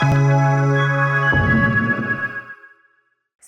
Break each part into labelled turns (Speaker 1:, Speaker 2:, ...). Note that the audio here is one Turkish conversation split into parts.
Speaker 1: Thank you.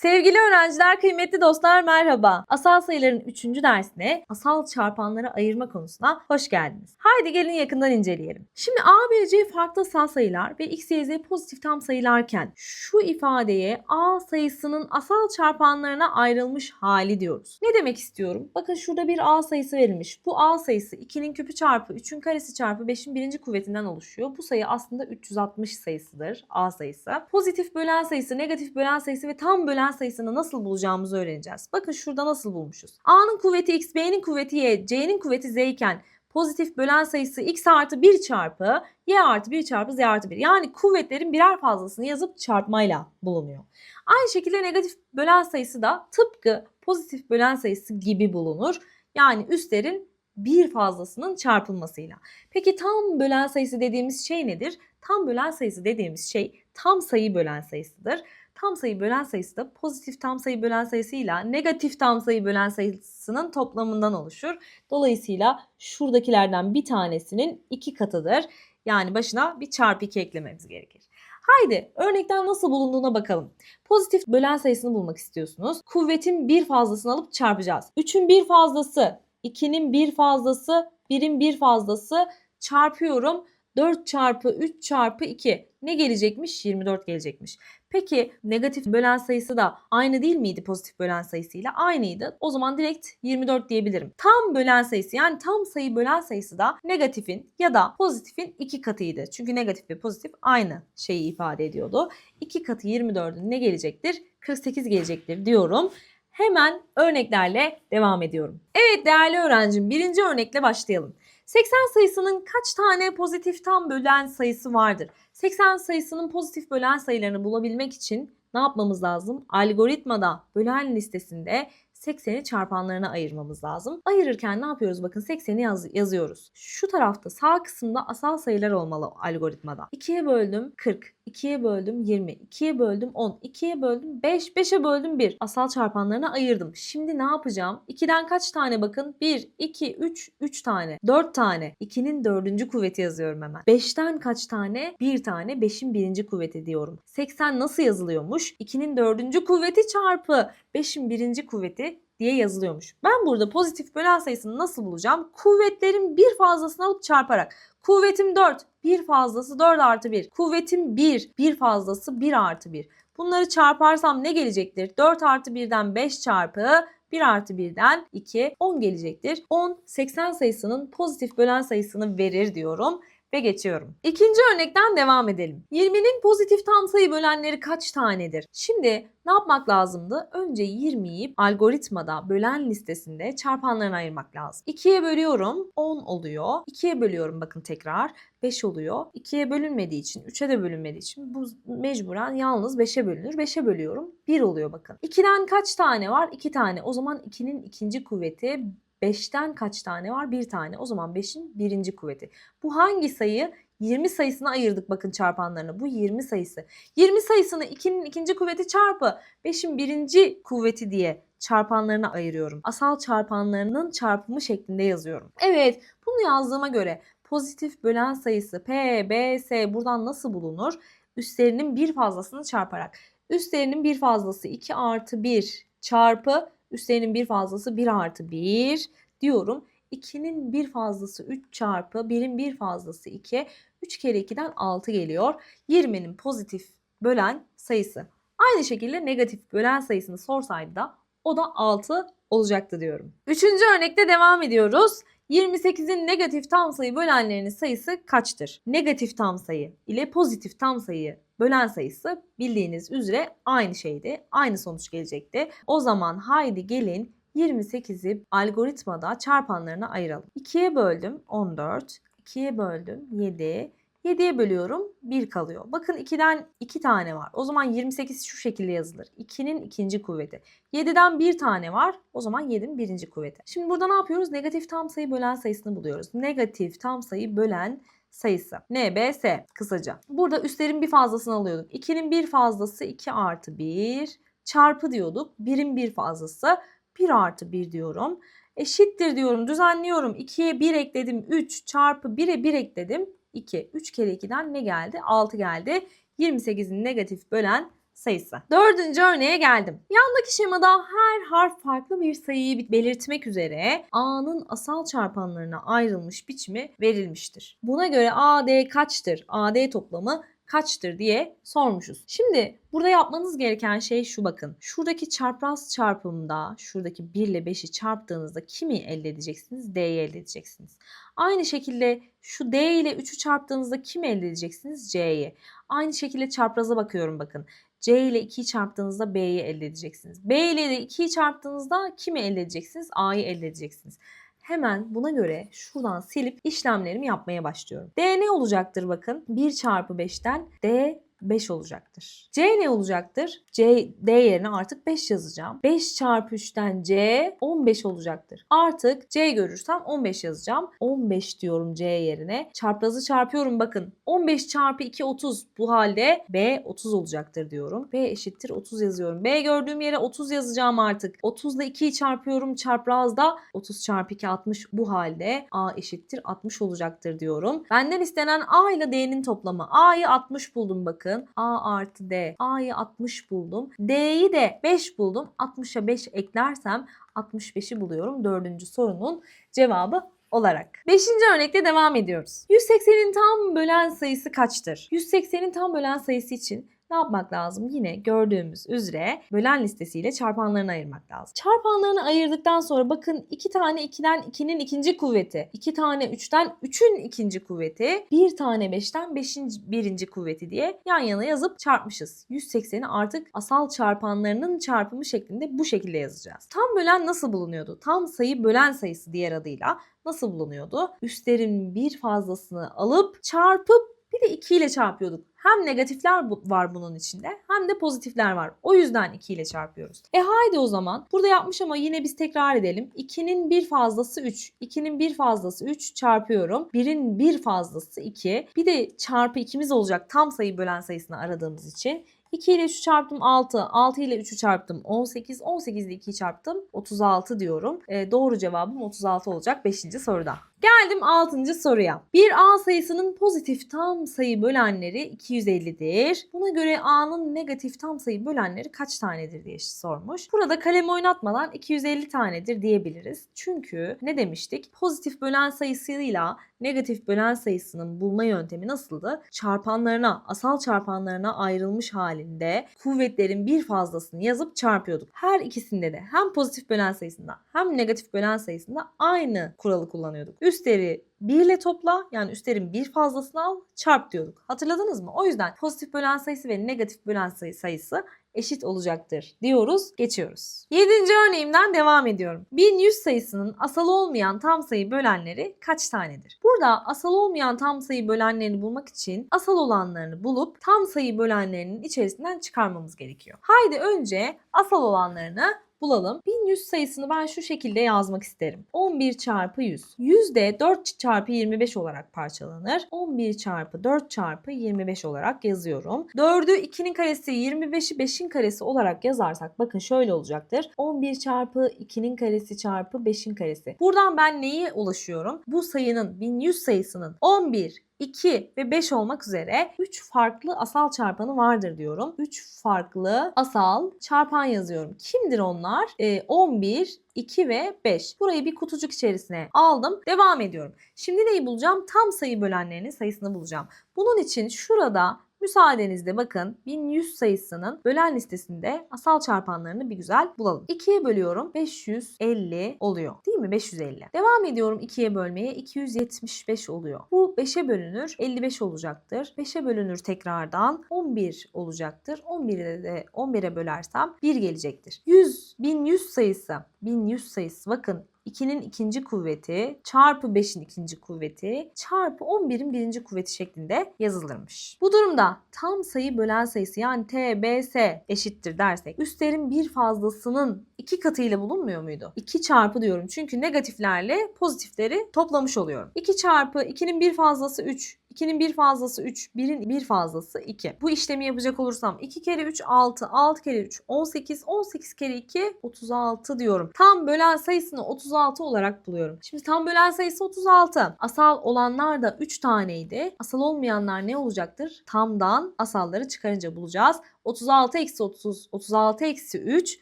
Speaker 1: Sevgili öğrenciler, kıymetli dostlar merhaba. Asal sayıların 3. dersine asal çarpanları ayırma konusuna hoş geldiniz. Haydi gelin yakından inceleyelim. Şimdi A, B, C farklı asal sayılar ve X, Y, Z pozitif tam sayılarken şu ifadeye A sayısının asal çarpanlarına ayrılmış hali diyoruz. Ne demek istiyorum? Bakın şurada bir A sayısı verilmiş. Bu A sayısı 2'nin küpü çarpı 3'ün karesi çarpı 5'in birinci kuvvetinden oluşuyor. Bu sayı aslında 360 sayısıdır A sayısı. Pozitif bölen sayısı, negatif bölen sayısı ve tam bölen sayısını nasıl bulacağımızı öğreneceğiz. Bakın şurada nasıl bulmuşuz. A'nın kuvveti x, B'nin kuvveti y, C'nin kuvveti z iken pozitif bölen sayısı x artı 1 çarpı y artı 1 çarpı z artı 1. Yani kuvvetlerin birer fazlasını yazıp çarpmayla bulunuyor. Aynı şekilde negatif bölen sayısı da tıpkı pozitif bölen sayısı gibi bulunur. Yani üstlerin bir fazlasının çarpılmasıyla. Peki tam bölen sayısı dediğimiz şey nedir? Tam bölen sayısı dediğimiz şey tam sayı bölen sayısıdır. Tam sayı bölen sayısı da pozitif tam sayı bölen sayısıyla negatif tam sayı bölen sayısının toplamından oluşur. Dolayısıyla şuradakilerden bir tanesinin iki katıdır. Yani başına bir çarpı 2 eklememiz gerekir. Haydi örnekten nasıl bulunduğuna bakalım. Pozitif bölen sayısını bulmak istiyorsunuz. Kuvvetin bir fazlasını alıp çarpacağız. 3'ün bir fazlası, 2'nin bir fazlası, 1'in bir fazlası çarpıyorum. 4 çarpı 3 çarpı 2 ne gelecekmiş? 24 gelecekmiş. Peki negatif bölen sayısı da aynı değil miydi pozitif bölen sayısıyla? Aynıydı. O zaman direkt 24 diyebilirim. Tam bölen sayısı yani tam sayı bölen sayısı da negatifin ya da pozitifin iki katıydı. Çünkü negatif ve pozitif aynı şeyi ifade ediyordu. 2 katı 24'ün ne gelecektir? 48 gelecektir diyorum. Hemen örneklerle devam ediyorum. Evet değerli öğrencim birinci örnekle başlayalım. 80 sayısının kaç tane pozitif tam bölen sayısı vardır? 80 sayısının pozitif bölen sayılarını bulabilmek için ne yapmamız lazım? Algoritmada bölen listesinde 80'i çarpanlarına ayırmamız lazım. Ayırırken ne yapıyoruz? Bakın 80'i yaz- yazıyoruz. Şu tarafta sağ kısımda asal sayılar olmalı algoritmada. 2'ye böldüm 40, 2'ye böldüm 20, 2'ye böldüm 10, 2'ye böldüm 5, 5'e böldüm 1. Asal çarpanlarına ayırdım. Şimdi ne yapacağım? 2'den kaç tane bakın? 1, 2, 3, 3 tane. 4 tane. 2'nin dördüncü kuvveti yazıyorum hemen. 5'ten kaç tane? 1 tane. 5'in birinci kuvveti diyorum. 80 nasıl yazılıyormuş? 2'nin dördüncü kuvveti çarpı 5'in birinci kuvveti diye yazılıyormuş. Ben burada pozitif bölen sayısını nasıl bulacağım? Kuvvetlerin bir fazlasını çarparak. Kuvvetim 4, bir fazlası 4 artı 1. Kuvvetim 1, bir fazlası 1 artı 1. Bunları çarparsam ne gelecektir? 4 artı 1'den 5 çarpı 1 artı 1'den 2, 10 gelecektir. 10, 80 sayısının pozitif bölen sayısını verir diyorum ve geçiyorum. İkinci örnekten devam edelim. 20'nin pozitif tam sayı bölenleri kaç tanedir? Şimdi ne yapmak lazımdı? Önce 20'yi algoritmada bölen listesinde çarpanlarına ayırmak lazım. 2'ye bölüyorum 10 oluyor. 2'ye bölüyorum bakın tekrar 5 oluyor. 2'ye bölünmediği için 3'e de bölünmediği için bu mecburen yalnız 5'e bölünür. 5'e bölüyorum 1 oluyor bakın. 2'den kaç tane var? 2 tane. O zaman 2'nin ikinci kuvveti 5'ten kaç tane var? 1 tane. O zaman 5'in birinci kuvveti. Bu hangi sayı? 20 sayısına ayırdık bakın çarpanlarını. Bu 20 sayısı. 20 sayısını 2'nin ikinci kuvveti çarpı 5'in birinci kuvveti diye çarpanlarına ayırıyorum. Asal çarpanlarının çarpımı şeklinde yazıyorum. Evet bunu yazdığıma göre pozitif bölen sayısı P, B, S buradan nasıl bulunur? Üstlerinin bir fazlasını çarparak. Üstlerinin bir fazlası 2 artı 1 çarpı üstlerinin bir fazlası 1 artı 1 diyorum. 2'nin bir fazlası 3 çarpı 1'in bir fazlası 2. 3 kere 2'den 6 geliyor. 20'nin pozitif bölen sayısı. Aynı şekilde negatif bölen sayısını sorsaydı da o da 6 olacaktı diyorum. Üçüncü örnekte devam ediyoruz. 28'in negatif tam sayı bölenlerinin sayısı kaçtır? Negatif tam sayı ile pozitif tam sayı bölen sayısı bildiğiniz üzere aynı şeydi. Aynı sonuç gelecekti. O zaman haydi gelin 28'i algoritmada çarpanlarına ayıralım. 2'ye böldüm 14, 2'ye böldüm 7, 7'ye bölüyorum 1 kalıyor. Bakın 2'den 2 tane var. O zaman 28 şu şekilde yazılır. 2'nin ikinci kuvveti. 7'den 1 tane var. O zaman 7'nin birinci kuvveti. Şimdi burada ne yapıyoruz? Negatif tam sayı bölen sayısını buluyoruz. Negatif tam sayı bölen sayısı. NBS kısaca. Burada üstlerin bir fazlasını alıyorduk. 2'nin bir fazlası 2 artı 1 çarpı diyorduk. 1'in bir fazlası 1 artı 1 diyorum. Eşittir diyorum düzenliyorum. 2'ye 1 ekledim 3 çarpı 1'e 1 ekledim 2. 3 kere 2'den ne geldi? 6 geldi. 28'in negatif bölen sayısı. Dördüncü örneğe geldim. Yandaki şemada her harf farklı bir sayıyı belirtmek üzere A'nın asal çarpanlarına ayrılmış biçimi verilmiştir. Buna göre AD kaçtır? AD toplamı kaçtır diye sormuşuz. Şimdi burada yapmanız gereken şey şu bakın. Şuradaki çapraz çarpımda şuradaki 1 ile 5'i çarptığınızda kimi elde edeceksiniz? D'yi elde edeceksiniz. Aynı şekilde şu D ile 3'ü çarptığınızda kimi elde edeceksiniz? C'yi. Aynı şekilde çapraza bakıyorum bakın. C ile 2'yi çarptığınızda B'yi elde edeceksiniz. B ile de 2'yi çarptığınızda kimi elde edeceksiniz? A'yı elde edeceksiniz. Hemen buna göre şuradan silip işlemlerimi yapmaya başlıyorum. D ne olacaktır bakın? 1 çarpı 5'ten D 5 olacaktır. C ne olacaktır? C, D yerine artık 5 yazacağım. 5 çarpı 3'ten C 15 olacaktır. Artık C görürsem 15 yazacağım. 15 diyorum C yerine. Çarprazı çarpıyorum bakın. 15 çarpı 2 30. Bu halde B 30 olacaktır diyorum. B eşittir 30 yazıyorum. B gördüğüm yere 30 yazacağım artık. 30 ile 2'yi çarpıyorum çarprazda. 30 çarpı 2 60. Bu halde A eşittir 60 olacaktır diyorum. Benden istenen A ile D'nin toplamı. A'yı 60 buldum bakın. A artı D. A'yı 60 buldum. D'yi de 5 buldum. 60'a 5 eklersem 65'i buluyorum. Dördüncü sorunun cevabı olarak. Beşinci örnekte devam ediyoruz. 180'in tam bölen sayısı kaçtır? 180'in tam bölen sayısı için ne yapmak lazım? Yine gördüğümüz üzere bölen listesiyle çarpanlarını ayırmak lazım. Çarpanlarını ayırdıktan sonra bakın 2 tane 2'den 2'nin ikinci kuvveti, 2 tane 3'ten 3'ün ikinci kuvveti, 1 tane 5'ten 5'in birinci kuvveti diye yan yana yazıp çarpmışız. 180'i artık asal çarpanlarının çarpımı şeklinde bu şekilde yazacağız. Tam bölen nasıl bulunuyordu? Tam sayı bölen sayısı diğer adıyla nasıl bulunuyordu? Üstlerin bir fazlasını alıp çarpıp bir de 2 ile çarpıyorduk. Hem negatifler var bunun içinde hem de pozitifler var. O yüzden 2 ile çarpıyoruz. E haydi o zaman burada yapmış ama yine biz tekrar edelim. 2'nin bir fazlası 3. 2'nin bir fazlası 3 çarpıyorum. 1'in bir fazlası 2. Bir de çarpı 2'miz olacak tam sayı bölen sayısını aradığımız için. 2 ile 3'ü çarptım 6. 6 ile 3'ü çarptım 18. 18 ile 2'yi çarptım 36 diyorum. E, doğru cevabım 36 olacak 5. soruda. Geldim 6. soruya. Bir A sayısının pozitif tam sayı bölenleri 250'dir. Buna göre A'nın negatif tam sayı bölenleri kaç tanedir diye sormuş. Burada kalem oynatmadan 250 tanedir diyebiliriz. Çünkü ne demiştik? Pozitif bölen sayısıyla negatif bölen sayısının bulma yöntemi nasıldı? Çarpanlarına, asal çarpanlarına ayrılmış halinde kuvvetlerin bir fazlasını yazıp çarpıyorduk. Her ikisinde de hem pozitif bölen sayısında hem negatif bölen sayısında aynı kuralı kullanıyorduk. Üstleri 1 ile topla yani üstlerin bir fazlasını al çarp diyorduk. Hatırladınız mı? O yüzden pozitif bölen sayısı ve negatif bölen sayı sayısı eşit olacaktır diyoruz. Geçiyoruz. Yedinci örneğimden devam ediyorum. 1100 sayısının asal olmayan tam sayı bölenleri kaç tanedir? Burada asal olmayan tam sayı bölenlerini bulmak için asal olanlarını bulup tam sayı bölenlerinin içerisinden çıkarmamız gerekiyor. Haydi önce asal olanlarını bulalım. 1100 sayısını ben şu şekilde yazmak isterim. 11 çarpı 100. 100 de 4 çarpı 25 olarak parçalanır. 11 çarpı 4 çarpı 25 olarak yazıyorum. 4'ü 2'nin karesi 25'i 5'in karesi olarak yazarsak bakın şöyle olacaktır. 11 çarpı 2'nin karesi çarpı 5'in karesi. Buradan ben neye ulaşıyorum? Bu sayının 1100 sayısının 11, 2 ve 5 olmak üzere 3 farklı asal çarpanı vardır diyorum. 3 farklı asal çarpan yazıyorum. Kimdir onlar? Ee, 11, 2 ve 5. Burayı bir kutucuk içerisine aldım. Devam ediyorum. Şimdi neyi bulacağım? Tam sayı bölenlerinin sayısını bulacağım. Bunun için şurada Müsaadenizle bakın 1100 sayısının bölen listesinde asal çarpanlarını bir güzel bulalım. 2'ye bölüyorum 550 oluyor. Değil mi? 550. Devam ediyorum 2'ye bölmeye 275 oluyor. Bu 5'e bölünür 55 olacaktır. 5'e bölünür tekrardan 11 olacaktır. 11'e de 11'e bölersem 1 gelecektir. 100 1100 sayısı 1100 sayısı bakın 2'nin ikinci kuvveti çarpı 5'in ikinci kuvveti çarpı 11'in birinci kuvveti şeklinde yazılırmış. Bu durumda tam sayı bölen sayısı yani TBS eşittir dersek üstlerin bir fazlasının iki katıyla bulunmuyor muydu? 2 çarpı diyorum çünkü negatiflerle pozitifleri toplamış oluyorum. 2 çarpı 2'nin bir fazlası 3. 2'nin bir fazlası 3, 1'in bir fazlası 2. Bu işlemi yapacak olursam 2 kere 3 6, 6 kere 3 18, 18 kere 2 36 diyorum. Tam bölen sayısını 36 olarak buluyorum. Şimdi tam bölen sayısı 36. Asal olanlar da 3 taneydi. Asal olmayanlar ne olacaktır? Tamdan asalları çıkarınca bulacağız. 36 eksi 30, 36 eksi 3,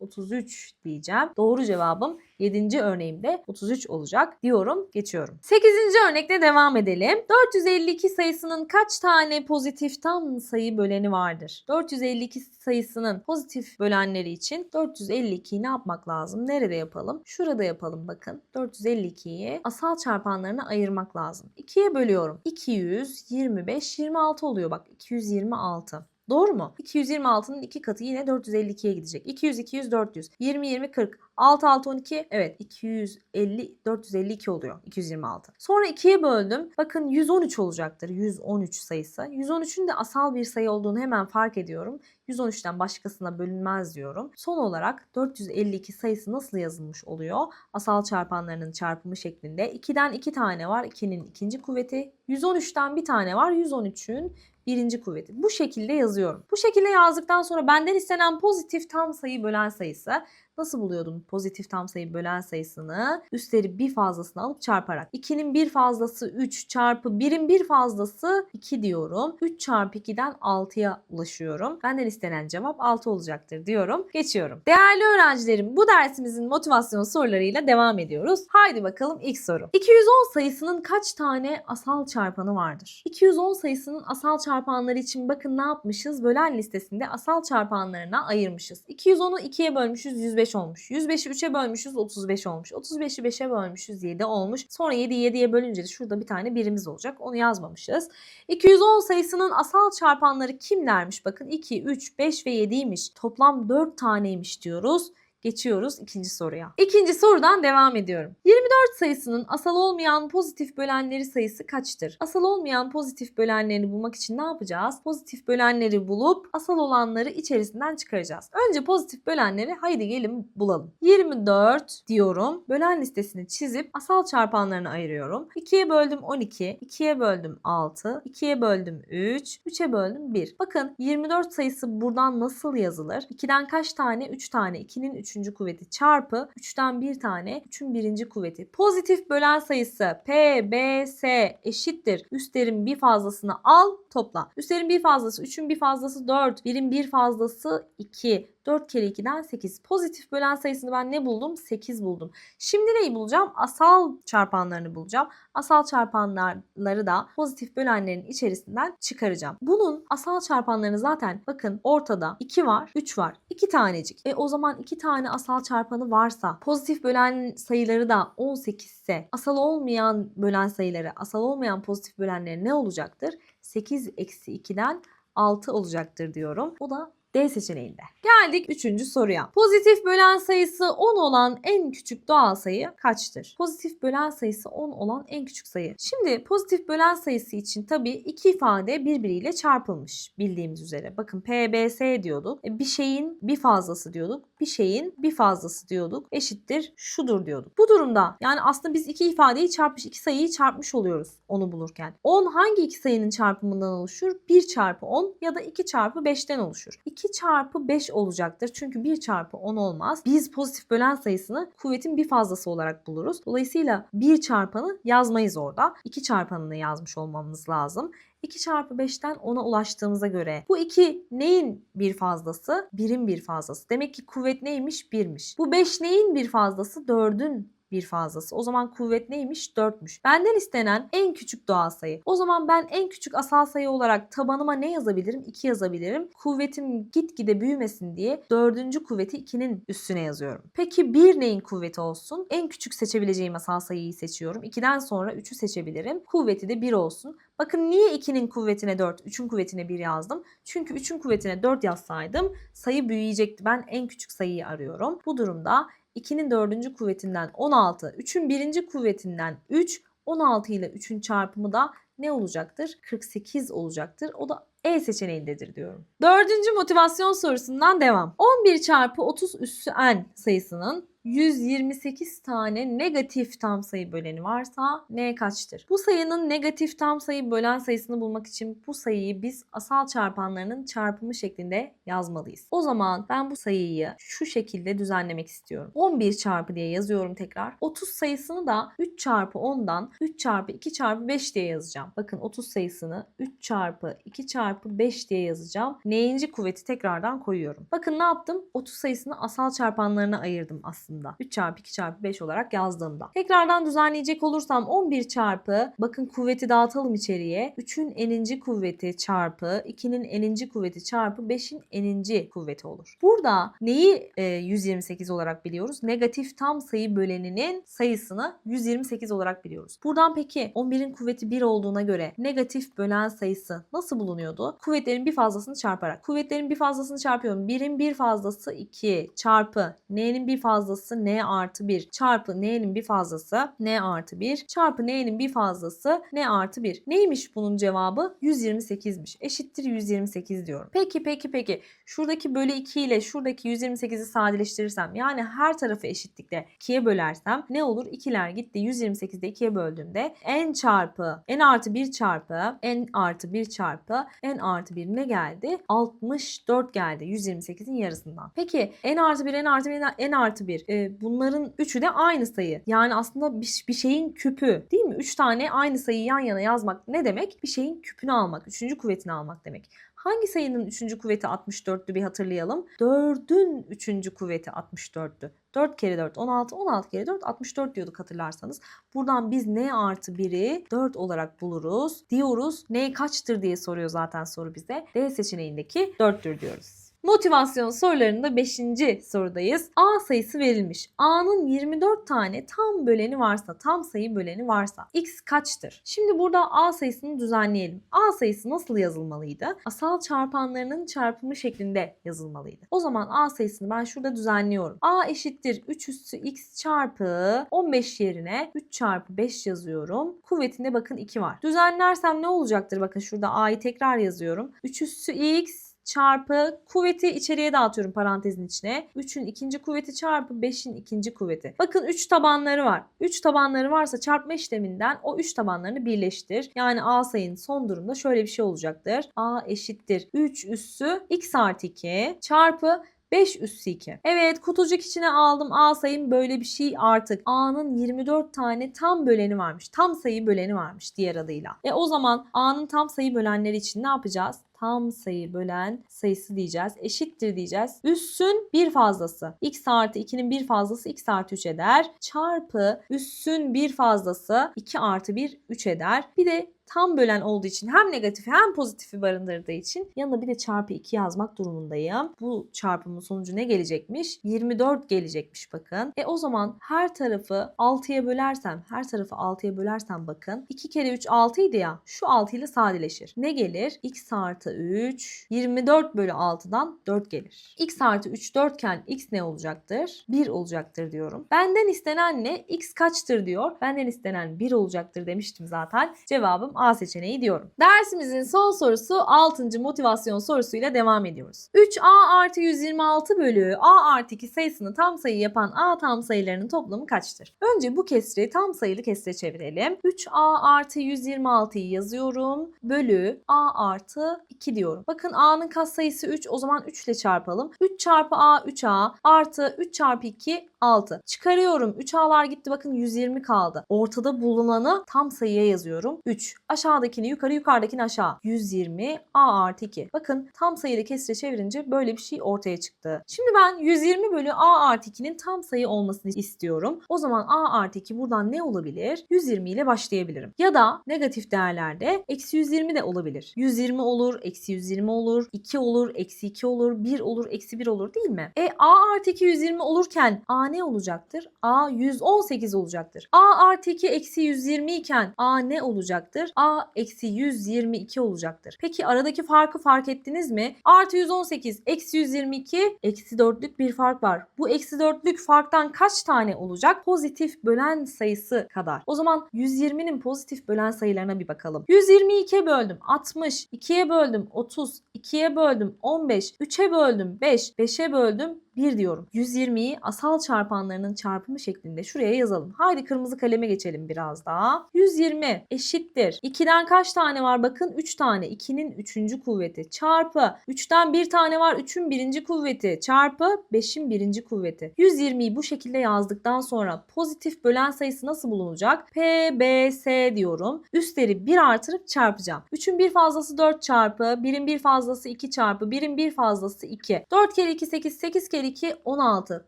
Speaker 1: 33 diyeceğim. Doğru cevabım 7. örneğimde 33 olacak diyorum. Geçiyorum. 8. örnekle devam edelim. 452 sayısının kaç tane pozitif tam sayı böleni vardır? 452 sayısının pozitif bölenleri için 452'yi ne yapmak lazım? Nerede yapalım? Şurada yapalım bakın. 452'yi asal çarpanlarına ayırmak lazım. 2'ye bölüyorum. 225, 26 oluyor bak. 226. Doğru mu? 226'nın iki katı yine 452'ye gidecek. 200, 200, 400. 20, 20, 40. 6, 6, 12. Evet 250, 452 oluyor. 226. Sonra 2'ye böldüm. Bakın 113 olacaktır. 113 sayısı. 113'ün de asal bir sayı olduğunu hemen fark ediyorum. 113'ten başkasına bölünmez diyorum. Son olarak 452 sayısı nasıl yazılmış oluyor? Asal çarpanlarının çarpımı şeklinde. 2'den 2 tane var. 2'nin ikinci kuvveti. 113'ten bir tane var. 113'ün birinci kuvveti. Bu şekilde yazıyorum. Bu şekilde yazdıktan sonra benden istenen pozitif tam sayı bölen sayısı Nasıl buluyordum pozitif tam sayı bölen sayısını? Üstleri bir fazlasını alıp çarparak. 2'nin bir fazlası 3 çarpı 1'in bir fazlası 2 diyorum. 3 çarpı 2'den 6'ya ulaşıyorum. Benden istenen cevap 6 olacaktır diyorum. Geçiyorum. Değerli öğrencilerim bu dersimizin motivasyon sorularıyla devam ediyoruz. Haydi bakalım ilk soru. 210 sayısının kaç tane asal çarpanı vardır? 210 sayısının asal çarpanları için bakın ne yapmışız? Bölen listesinde asal çarpanlarına ayırmışız. 210'u 2'ye bölmüşüz 105 olmuş. 105'i 3'e bölmüşüz 35 olmuş. 35'i 5'e bölmüşüz 7 olmuş. Sonra 7'yi 7'ye bölünce de şurada bir tane birimiz olacak. Onu yazmamışız. 210 sayısının asal çarpanları kimlermiş? Bakın 2, 3, 5 ve 7'ymiş. Toplam 4 taneymiş diyoruz. Geçiyoruz ikinci soruya. İkinci sorudan devam ediyorum. 24 sayısının asal olmayan pozitif bölenleri sayısı kaçtır? Asal olmayan pozitif bölenlerini bulmak için ne yapacağız? Pozitif bölenleri bulup asal olanları içerisinden çıkaracağız. Önce pozitif bölenleri haydi gelin bulalım. 24 diyorum. Bölen listesini çizip asal çarpanlarını ayırıyorum. 2'ye böldüm 12, 2'ye böldüm 6, 2'ye böldüm 3, 3'e böldüm 1. Bakın 24 sayısı buradan nasıl yazılır? 2'den kaç tane? 3 tane. 2'nin 3 üçüncü kuvveti çarpı 3'ten bir tane 3'ün birinci kuvveti. Pozitif bölen sayısı P, B, S eşittir. Üstlerin bir fazlasını al topla. Üstlerin bir fazlası 3'ün bir fazlası 4. Birin bir fazlası 2. 4 kere 2'den 8. Pozitif bölen sayısını ben ne buldum? 8 buldum. Şimdi neyi bulacağım? Asal çarpanlarını bulacağım. Asal çarpanları da pozitif bölenlerin içerisinden çıkaracağım. Bunun asal çarpanlarını zaten bakın ortada 2 var, 3 var. 2 tanecik. E o zaman 2 tane asal çarpanı varsa pozitif bölen sayıları da 18 ise asal olmayan bölen sayıları, asal olmayan pozitif bölenleri ne olacaktır? 8 eksi 2'den 6 olacaktır diyorum. O da D seçeneğinde. Geldik üçüncü soruya. Pozitif bölen sayısı 10 olan en küçük doğal sayı kaçtır? Pozitif bölen sayısı 10 olan en küçük sayı. Şimdi pozitif bölen sayısı için tabii iki ifade birbiriyle çarpılmış bildiğimiz üzere. Bakın PBS diyorduk. E, bir şeyin bir fazlası diyorduk. Bir şeyin bir fazlası diyorduk. Eşittir şudur diyorduk. Bu durumda yani aslında biz iki ifadeyi çarpmış, iki sayıyı çarpmış oluyoruz onu bulurken. 10 hangi iki sayının çarpımından oluşur? 1 çarpı 10 ya da 2 çarpı 5'ten oluşur. 2 çarpı 5 olacaktır. Çünkü 1 çarpı 10 olmaz. Biz pozitif bölen sayısını kuvvetin bir fazlası olarak buluruz. Dolayısıyla 1 çarpanı yazmayız orada. 2 çarpanını yazmış olmamız lazım. 2 çarpı 5'ten 10'a ulaştığımıza göre bu 2 neyin bir fazlası? 1'in bir fazlası. Demek ki kuvvet neymiş? 1'miş. Bu 5 neyin bir fazlası? 4'ün bir fazlası. O zaman kuvvet neymiş? 4'müş. Benden istenen en küçük doğal sayı. O zaman ben en küçük asal sayı olarak tabanıma ne yazabilirim? 2 yazabilirim. Kuvvetim gitgide büyümesin diye dördüncü kuvveti 2'nin üstüne yazıyorum. Peki 1 neyin kuvveti olsun? En küçük seçebileceğim asal sayıyı seçiyorum. 2'den sonra 3'ü seçebilirim. Kuvveti de 1 olsun. Bakın niye 2'nin kuvvetine 4, 3'ün kuvvetine 1 yazdım? Çünkü 3'ün kuvvetine 4 yazsaydım sayı büyüyecekti. Ben en küçük sayıyı arıyorum. Bu durumda 2'nin 4. kuvvetinden 16, 3'ün 1. kuvvetinden 3, 16 ile 3'ün çarpımı da ne olacaktır? 48 olacaktır. O da E seçeneğindedir diyorum. Dördüncü motivasyon sorusundan devam. 11 çarpı 30 üssü n sayısının 128 tane negatif tam sayı böleni varsa n kaçtır? Bu sayının negatif tam sayı bölen sayısını bulmak için bu sayıyı biz asal çarpanlarının çarpımı şeklinde yazmalıyız. O zaman ben bu sayıyı şu şekilde düzenlemek istiyorum. 11 çarpı diye yazıyorum tekrar. 30 sayısını da 3 çarpı 10'dan 3 çarpı 2 çarpı 5 diye yazacağım. Bakın 30 sayısını 3 çarpı 2 çarpı 5 diye yazacağım. N'inci kuvveti tekrardan koyuyorum. Bakın ne yaptım? 30 sayısını asal çarpanlarına ayırdım aslında. 3 çarpı 2 çarpı 5 olarak yazdığımda. Tekrardan düzenleyecek olursam 11 çarpı bakın kuvveti dağıtalım içeriye. 3'ün eninci kuvveti çarpı 2'nin eninci kuvveti çarpı 5'in eninci kuvveti olur. Burada neyi e, 128 olarak biliyoruz? Negatif tam sayı böleninin sayısını 128 olarak biliyoruz. Buradan peki 11'in kuvveti 1 olduğuna göre negatif bölen sayısı nasıl bulunuyordu? Kuvvetlerin bir fazlasını çarparak. Kuvvetlerin bir fazlasını çarpıyorum. 1'in bir fazlası 2 çarpı n'nin bir fazlası n artı 1 çarpı n'nin bir fazlası n artı 1 çarpı n'nin bir fazlası n artı 1. Neymiş bunun cevabı? 128'miş. Eşittir 128 diyorum. Peki peki peki. Şuradaki bölü 2 ile şuradaki 128'i sadeleştirirsem yani her tarafı eşitlikle 2'ye bölersem ne olur? 2'ler gitti. 128'de 2'ye böldüğümde n çarpı n artı 1 çarpı n artı 1 çarpı n artı 1 ne geldi? 64 geldi 128'in yarısından. Peki n artı 1 n artı 1 n artı 1 e, bunların üçü de aynı sayı. Yani aslında bir, bir şeyin küpü değil mi? 3 tane aynı sayıyı yan yana yazmak ne demek? Bir şeyin küpünü almak, üçüncü kuvvetini almak demek. Hangi sayının üçüncü kuvveti 64'tü bir hatırlayalım. 4'ün üçüncü kuvveti 64'tü. 4 kere 4 16, 16 kere 4 64 diyorduk hatırlarsanız. Buradan biz n artı 1'i 4 olarak buluruz diyoruz. n kaçtır diye soruyor zaten soru bize. D seçeneğindeki 4'tür diyoruz. Motivasyon sorularında 5. sorudayız. A sayısı verilmiş. A'nın 24 tane tam böleni varsa, tam sayı böleni varsa x kaçtır? Şimdi burada A sayısını düzenleyelim. A sayısı nasıl yazılmalıydı? Asal çarpanlarının çarpımı şeklinde yazılmalıydı. O zaman A sayısını ben şurada düzenliyorum. A eşittir 3 üssü x çarpı 15 yerine 3 çarpı 5 yazıyorum. Kuvvetinde bakın 2 var. Düzenlersem ne olacaktır? Bakın şurada A'yı tekrar yazıyorum. 3 üssü x çarpı kuvveti içeriye dağıtıyorum parantezin içine. 3'ün ikinci kuvveti çarpı 5'in ikinci kuvveti. Bakın 3 tabanları var. 3 tabanları varsa çarpma işleminden o 3 tabanlarını birleştir. Yani A sayının son durumda şöyle bir şey olacaktır. A eşittir 3 üssü x artı 2 çarpı 5 üssü 2. Evet kutucuk içine aldım A sayım böyle bir şey artık. A'nın 24 tane tam böleni varmış. Tam sayı böleni varmış diğer adıyla. E o zaman A'nın tam sayı bölenleri için ne yapacağız? Tam sayı bölen sayısı diyeceğiz. Eşittir diyeceğiz. Üssün bir fazlası. x artı 2'nin bir fazlası x artı 3 eder. Çarpı üssün bir fazlası 2 artı 1 3 eder. Bir de tam bölen olduğu için hem negatifi hem pozitifi barındırdığı için yanına bir de çarpı 2 yazmak durumundayım. Bu çarpımın sonucu ne gelecekmiş? 24 gelecekmiş bakın. E o zaman her tarafı 6'ya bölersem, her tarafı 6'ya bölersem bakın. 2 kere 3 6 idi ya. Şu 6 ile sadeleşir. Ne gelir? x artı 3 24 bölü 6'dan 4 gelir. x artı 3 4 iken x ne olacaktır? 1 olacaktır diyorum. Benden istenen ne? x kaçtır diyor. Benden istenen 1 olacaktır demiştim zaten. Cevabım A seçeneği diyorum. Dersimizin son sorusu 6. motivasyon sorusuyla devam ediyoruz. 3A artı 126 bölü A artı 2 sayısını tam sayı yapan A tam sayılarının toplamı kaçtır? Önce bu kesri tam sayılı kesre çevirelim. 3A artı 126'yı yazıyorum. Bölü A artı 2 diyorum. Bakın A'nın katsayısı 3 o zaman 3 ile çarpalım. 3 çarpı A 3A artı 3 çarpı 2 6. Çıkarıyorum. 3A'lar gitti bakın 120 kaldı. Ortada bulunanı tam sayıya yazıyorum. 3. Aşağıdakini yukarı yukarıdakini aşağı. 120 A artı 2. Bakın tam sayıda kesire çevirince böyle bir şey ortaya çıktı. Şimdi ben 120 bölü A artı 2'nin tam sayı olmasını istiyorum. O zaman A artı 2 buradan ne olabilir? 120 ile başlayabilirim. Ya da negatif değerlerde eksi 120 de olabilir. 120 olur, eksi 120 olur, 2 olur, eksi 2 olur, 1 olur, eksi 1 olur değil mi? E A artı 2 120 olurken A ne olacaktır? A 118 olacaktır. A artı 2 eksi 120 iken A ne olacaktır? A eksi 122 olacaktır. Peki aradaki farkı fark ettiniz mi? Artı 118 eksi 122 eksi 4'lük bir fark var. Bu eksi 4'lük farktan kaç tane olacak? Pozitif bölen sayısı kadar. O zaman 120'nin pozitif bölen sayılarına bir bakalım. 122'ye böldüm 60, 2'ye böldüm böldüm 30, 2'ye böldüm 15, 3'e böldüm 5, 5'e böldüm 1 diyorum. 120'yi asal çarpanlarının çarpımı şeklinde şuraya yazalım. Haydi kırmızı kaleme geçelim biraz daha. 120 eşittir. 2'den kaç tane var? Bakın 3 tane. 2'nin 3. kuvveti çarpı 3'ten 1 tane var. 3'ün 1. kuvveti çarpı 5'in 1. kuvveti. 120'yi bu şekilde yazdıktan sonra pozitif bölen sayısı nasıl bulunacak? P, B, S diyorum. Üstleri 1 artırıp çarpacağım. 3'ün 1 fazlası 4 çarpı, 1'in 1 fazlası 2 çarpı, 1'in 1 fazlası 2. 4 kere 2 8, 8 kere 2 16.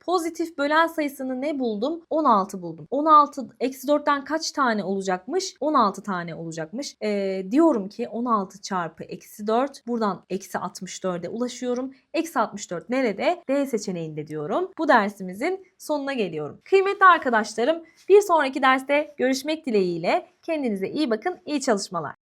Speaker 1: Pozitif bölen sayısını ne buldum? 16 buldum. 16 eksi 4'ten kaç tane olacakmış? 16 tane olacakmış. Ee, diyorum ki 16 çarpı eksi 4. Buradan eksi 64'e ulaşıyorum. Eksi 64 nerede? D seçeneğinde diyorum. Bu dersimizin sonuna geliyorum. Kıymetli arkadaşlarım bir sonraki derste görüşmek dileğiyle kendinize iyi bakın. iyi çalışmalar.